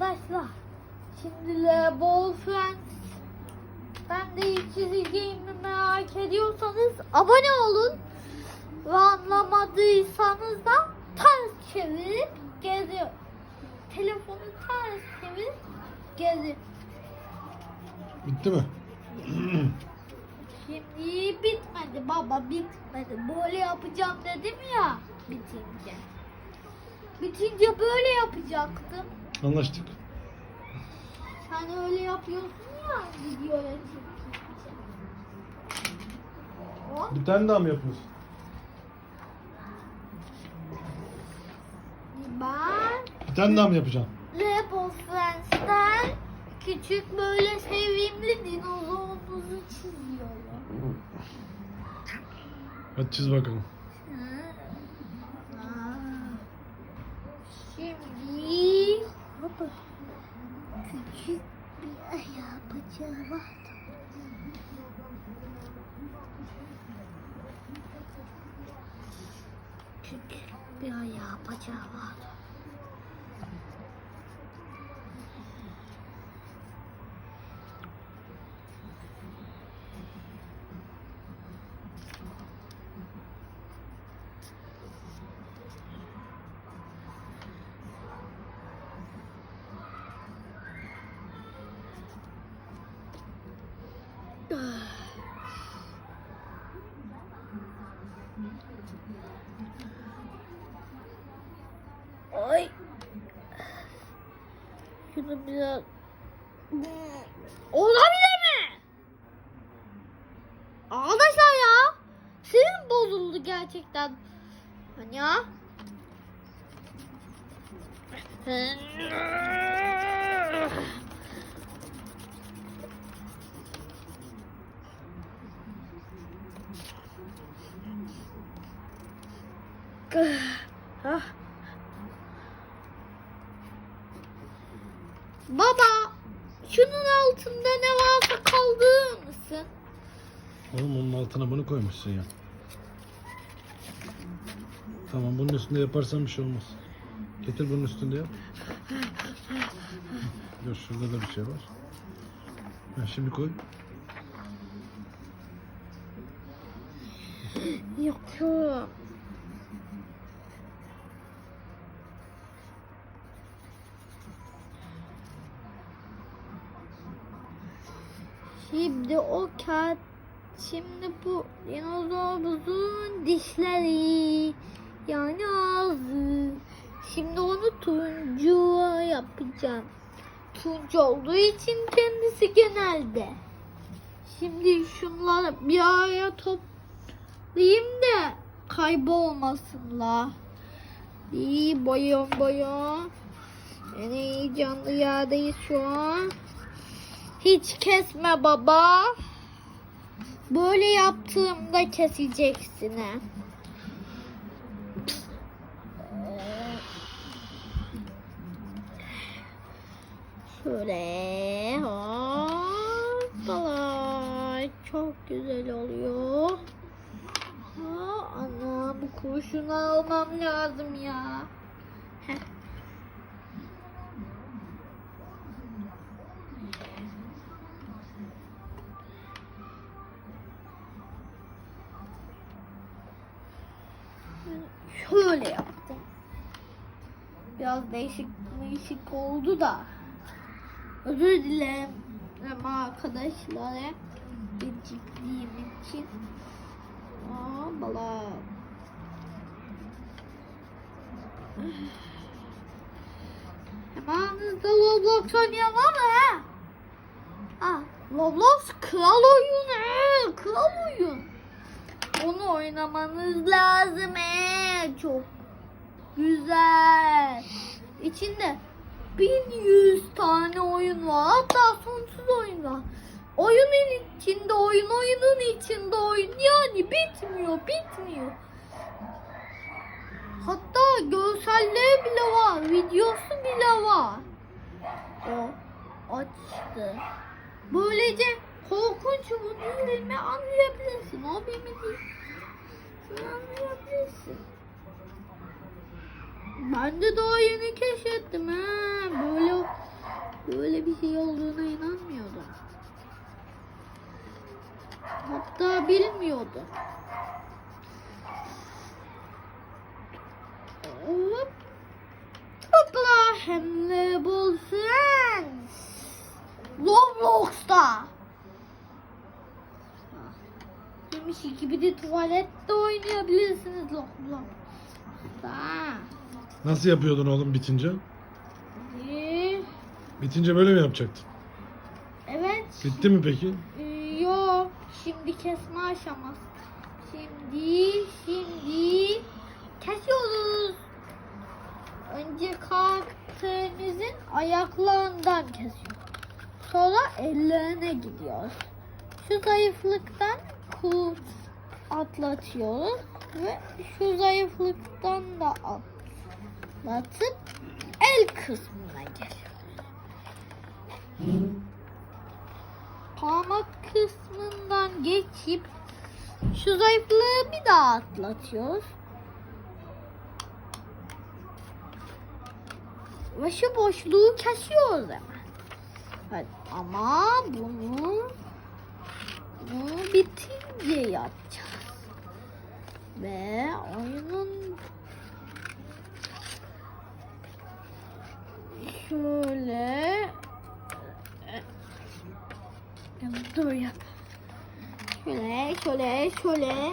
Arkadaşlar şimdi Lebol Friends ben de ilk çizeceğimi merak ediyorsanız abone olun ve anlamadıysanız da ters çevirip gezin. Telefonu ters çevirip gezin. Bitti mi? Şimdi bitmedi baba bitmedi. Böyle yapacağım dedim ya bitince. Bitince böyle yapacaktım. Anlaştık. Sen öyle yapıyorsun ya videoya. Hop. Bir tane daha mı yapıyorsun? Ben Bir tane daha mı yapacaksın? Lego Friends'ten küçük böyle sevimli dinozorumuzu çiziyorum. Hadi çiz bakalım. Şimdi hoppa, küçük bir ayağı bacağı var. Küçük bir ayağı bacağı var. Şunu biraz... Olabilir mi? Arkadaşlar ya. Senin bozuldu gerçekten. Hani ya? Ah. Baba, şunun altında ne varsa mısın? Oğlum onun altına bunu koymuşsun ya. Tamam bunun üstünde yaparsan bir şey olmaz. Getir bunun üstünde yap. Dur şurada da bir şey var. Ha, şimdi koy. Yok. Şimdi o kağıt Şimdi bu dinozorumuzun dişleri yani ağzı. Şimdi onu turuncu yapacağım. Turuncu olduğu için kendisi genelde. Şimdi şunları bir araya toplayayım da kaybolmasınlar. İyi boyun boyun. En heyecanlı yerdeyiz şu an. Hiç kesme baba. Böyle yaptığımda keseceksin ha. Şöyle hoppala. Çok güzel oluyor. Ha, ana bu kurşunu almam lazım ya. Heh. Biraz değişik değişik oldu da. Özür dilerim ama arkadaşlara geciktiğim için. Aa, bala. Hemen hızlı Roblox oynayalım mı? Ah, Roblox kral oyunu. Kral oyun. Onu oynamanız lazım. Ee, çok güzel. İçinde 1100 tane oyun var. Hatta sonsuz oyun var. Oyunun içinde oyun, oyunun içinde oyun. Yani bitmiyor, bitmiyor. Hatta görselleri bile var, videosu bile var. O açtı. Böylece korkunç mu değil mi anlayabilirsin. O bir değil. Anlayabilirsin. Ben de daha yeni keşfettim ha. Böyle Böyle bir şey olduğuna inanmıyordum. Hatta bilmiyordum. Hop. Hopla hem de bul friends. Roblox'ta. Demiş gibi de tuvalette oynayabilirsiniz Roblox'ta. Nasıl yapıyordun oğlum bitince? Ee, Bitince böyle mi yapacaktın? Evet. Bitti mi peki? Ee, yok. Şimdi kesme aşaması. Şimdi, şimdi kesiyoruz. Önce karakterimizin ayaklarından kesiyoruz. Sonra ellerine gidiyoruz. Şu zayıflıktan kurt atlatıyoruz ve şu zayıflıktan da atlatıp el kısmına geliyoruz. parmak kısmından geçip şu zayıflığı bir daha atlatıyoruz. Ve şu boşluğu kesiyoruz hemen. Evet, ama bunu bunu bitince yapacağız. Ve oyunun şöyle Dur yap. Şöyle, şöyle, şöyle.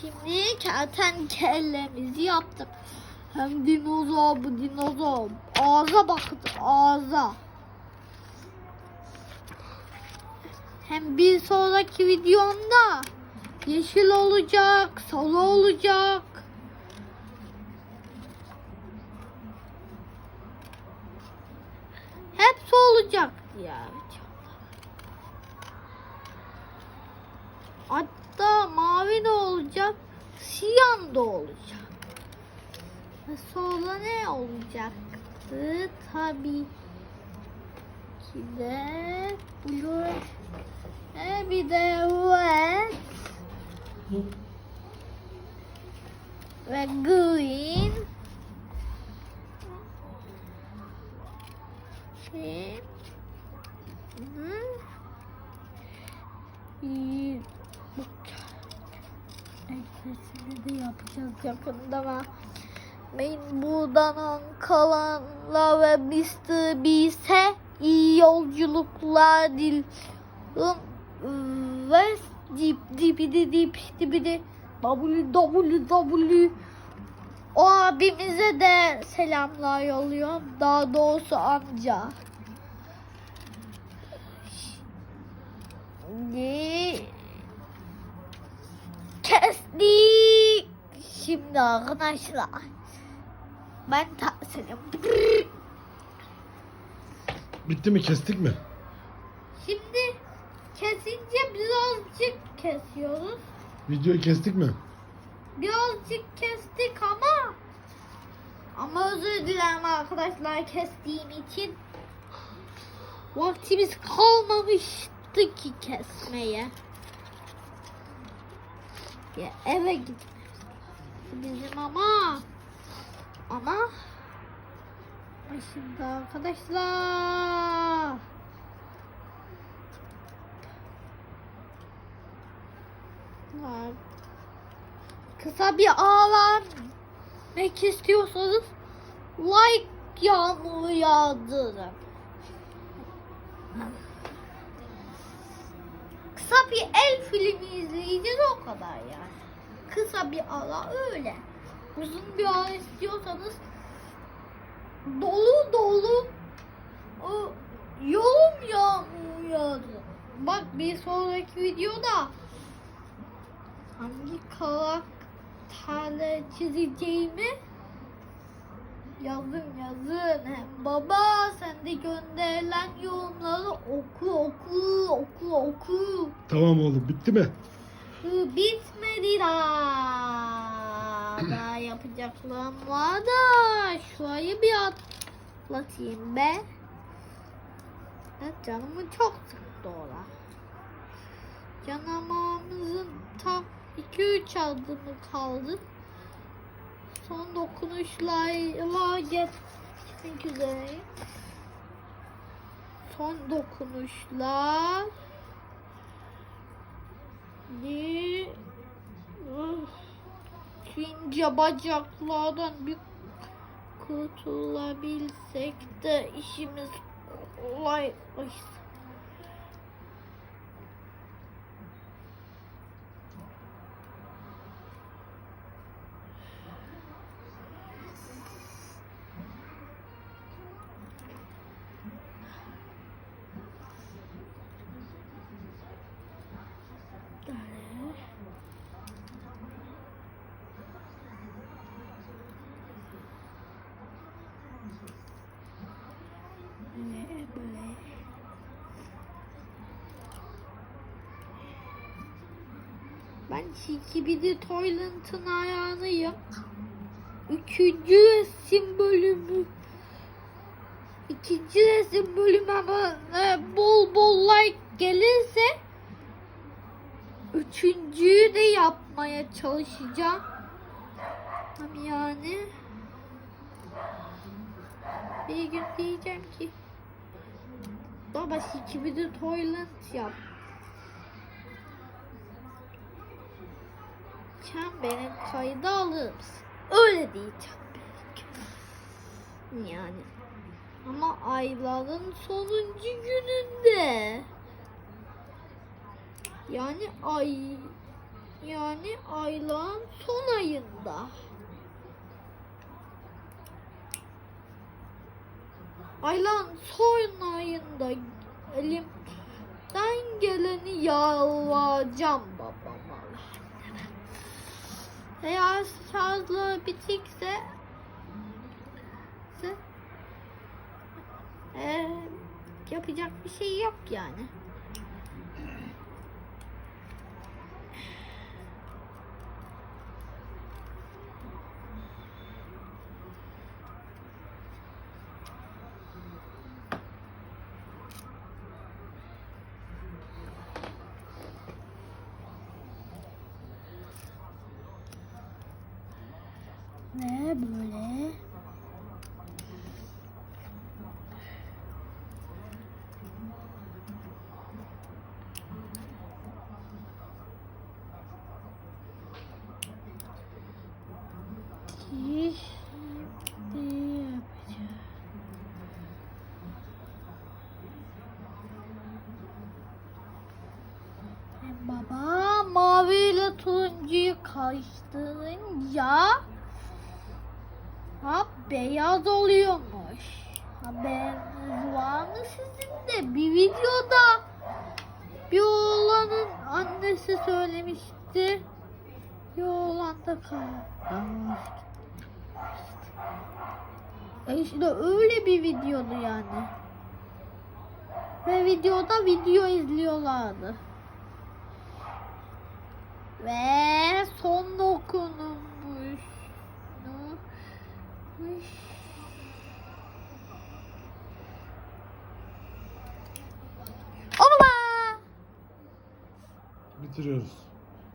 Şimdi kertenkelemizi yaptık. Hem dinozor bu dinozor. Ağza bakın ağza. Hem bir sonraki videomda yeşil olacak, sarı olacak. Hepsi olacak diye. Hatta mavi de olacak, siyah da olacak. Ve sonra ne olacaktı? Tabii ki de blue e bir de red Bu Ekmesini de yapacağız yakında ama ben buradan kalanla ve Mr. Beast'e iyi yolculuklar diliyorum. Ve dip dipidi dip dipidi www o abimize de selamlar yolluyorum. Daha doğrusu amca. Şimdi kestik. Şimdi arkadaşlar ben tahsilim. Bitti mi kestik mi? Kesince birazcık kesiyoruz. Videoyu kestik mi? Birazcık kestik ama ama özür dilerim arkadaşlar kestiğim için. Vaktimiz kalmamıştı ki kesmeye. Ya eve gitmemiz bizim ama ama şimdi arkadaşlar Var. Kısa bir ağlar vermek istiyorsanız like yağmuru yağdırın. Kısa bir el filmi izleyeceğiz o kadar yani. Kısa bir ara öyle. Uzun bir ara istiyorsanız dolu dolu o, yorum yağmuru yağdırın. Bak bir sonraki videoda hangi karakterle çizeceğimi yazın yazın. Hem baba sen de gönderilen yorumları oku oku oku oku. Tamam oğlum bitti mi? Bitmedi daha. Daha yapacaklarım var da şurayı bir atlatayım be. Evet, canımı çok sıktı ola. Canamağımızın tam 2-3 adımı kaldı. son dokunuşlarla geçmek üzere. Son dokunuşlar. Bir ikinci bacaklardan bir kurtulabilsek de işimiz kolay. Ay. Böyle. Böyle böyle. Şikibidi Toyland'ın ayağınıyım. Üçüncü resim bölümü. İkinci resim bölümü ama e, bol bol like gelirse Üçüncüyü de yapmaya çalışacağım. Yani bir gün diyeceğim ki Baba iki de toilet yap. Sen beni kayda alır mısın? Öyle diyeceğim. Yani. Ama ayların sonuncu gününde. Yani ay yani ayların son ayında. Ayların son ayında elimden geleni yalvaracağım babama. Eğer şarjları bitikse eee, yapacak bir şey yok yani. Ve böyle. Baba mavi ile turuncuyu karıştırınca beyaz oluyormuş. Haberiniz var mı sizin de? Bir videoda bir oğlanın annesi söylemişti. Bir oğlan da kalmış. E işte öyle bir videodu yani. Ve videoda video izliyorlardı. Ve son dokunulmuş. Oba! Bitiriyoruz.